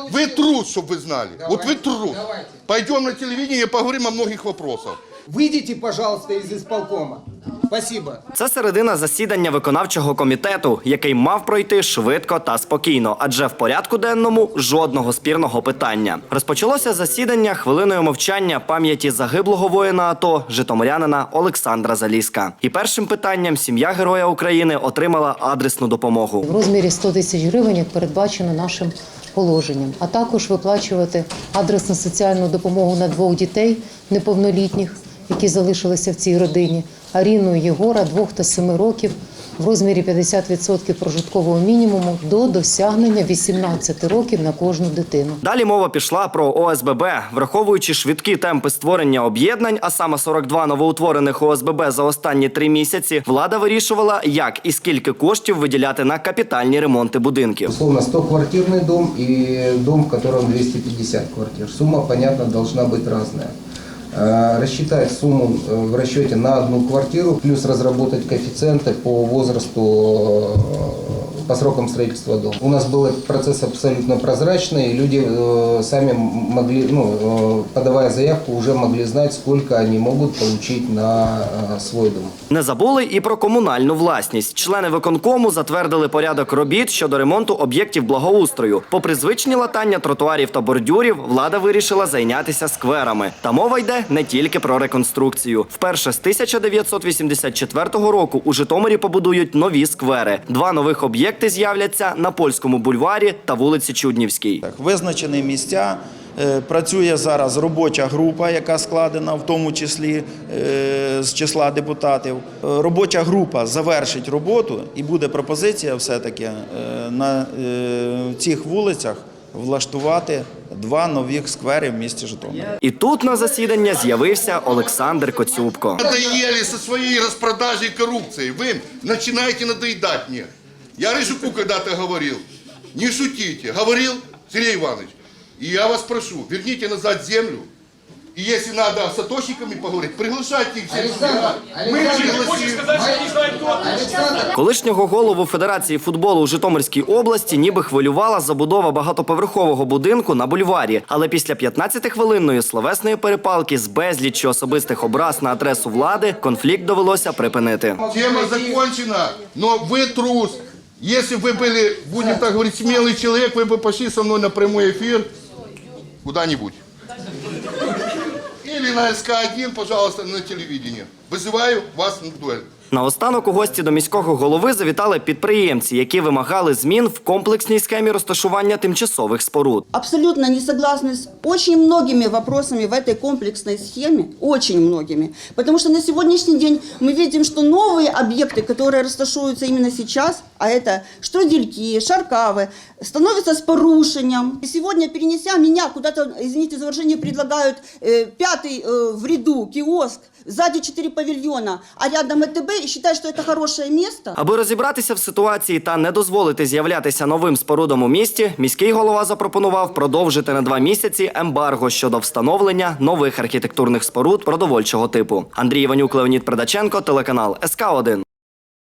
Вы трус, чтобы вы знали. Вот вы трус. давайте. Пойдем на телевидение и поговорим о многих вопросах. Выйдите, пожалуйста, из исполкома. Спасибо. Це середина засідання виконавчого комітету, який мав пройти швидко та спокійно, адже в порядку денному жодного спірного питання. Розпочалося засідання хвилиною мовчання пам'яті загиблого воїна АТО Житомирянина Олександра Заліска. І першим питанням сім'я Героя України отримала адресну допомогу. в розмірі 100 тисяч гривень, як передбачено нашим положенням, а також виплачувати адресну соціальну допомогу на двох дітей неповнолітніх, які залишилися в цій родині. Аріну Єгора, двох та семи років, в розмірі 50% прожиткового мінімуму до досягнення 18 років на кожну дитину. Далі мова пішла про ОСББ, враховуючи швидкі темпи створення об'єднань, а саме 42 новоутворених ОСББ за останні три місяці. Влада вирішувала, як і скільки коштів виділяти на капітальні ремонти будинків. Условно 100-квартирный дом и дом, в котором 250 квартир. Сумма, понятно, должна быть разная. Э, Рассчитать сумму э, в расчете на одну квартиру, плюс разработать коэффициенты по возрасту, э, по срокам строительства дома. У нас был этот процесс абсолютно прозрачный, и люди э, сами могли, ну, э, подавая заявку, уже могли знать, сколько они могут получить на э, свой дом. Не забули і про комунальну власність. Члени виконкому затвердили порядок робіт щодо ремонту об'єктів благоустрою. Попри звичні латання тротуарів та бордюрів, влада вирішила зайнятися скверами. Та мова йде не тільки про реконструкцію. Вперше з 1984 року у Житомирі побудують нові сквери. Два нових об'єкти з'являться на польському бульварі та вулиці Чуднівській. Так, Визначені місця. Е, Працює зараз робоча група, яка складена в тому числі е, з числа депутатів. Е, Робоча група завершить роботу і буде пропозиція все-таки на цих вулицях влаштувати два нових сквери в місті Житомир. І тут на засідання з'явився Олександр Коцюбко. Надоели со своей распродажей и коррупцией. Вы начинаете надоедать мне. Я Рыжуку когда-то говорил, не шутите. Говорил Сергей Иванович. И я вас прошу, верните назад землю. И если надо с атошниками поговорить, приглашайте их всех сюда. Мы пригласим. Колишнього голову Федерації футболу у Житомирській області ніби хвилювала забудова багатоповерхового будинку на бульварі. Але після 15-хвилинної словесної перепалки з безліччю особистих образ на адресу влади конфлікт довелося припинити. Тема закончена, но вы трус. Если бы вы были, будем так говорить, смелый человек, вы бы пошли со мной на прямой эфир куда-нибудь. Или на СК-1, пожалуйста, на телевидении. Вызываю вас на дуэль. Наостанок у гості до міського голови завітали підприємці, які вимагали змін в комплексній схемі розташування тимчасових споруд. абсолютно не согласны с очень многими вопросами в этой комплексной схеме, очень многими. Потому что на сегодняшний день мы видим, что новые объекты, которые рассташуются именно сейчас, а это Штрудельки, Шаркавы, становятся с порушением. И сегодня, перенеся меня куда-то, извините за выражение, предлагают э, пятый э, в ряду киоск, сзади четыре павильона, а рядом ЭТБ, и считают, что это хорошее место. Аби розібратися в ситуації та не дозволити з'являтися новим спорудам у місті, міський голова запропонував продовжити на два місяці ембарго щодо встановлення нових архітектурних споруд продовольчого типу. Андрій Іванюк, Леонід Предаченко, телеканал СК 1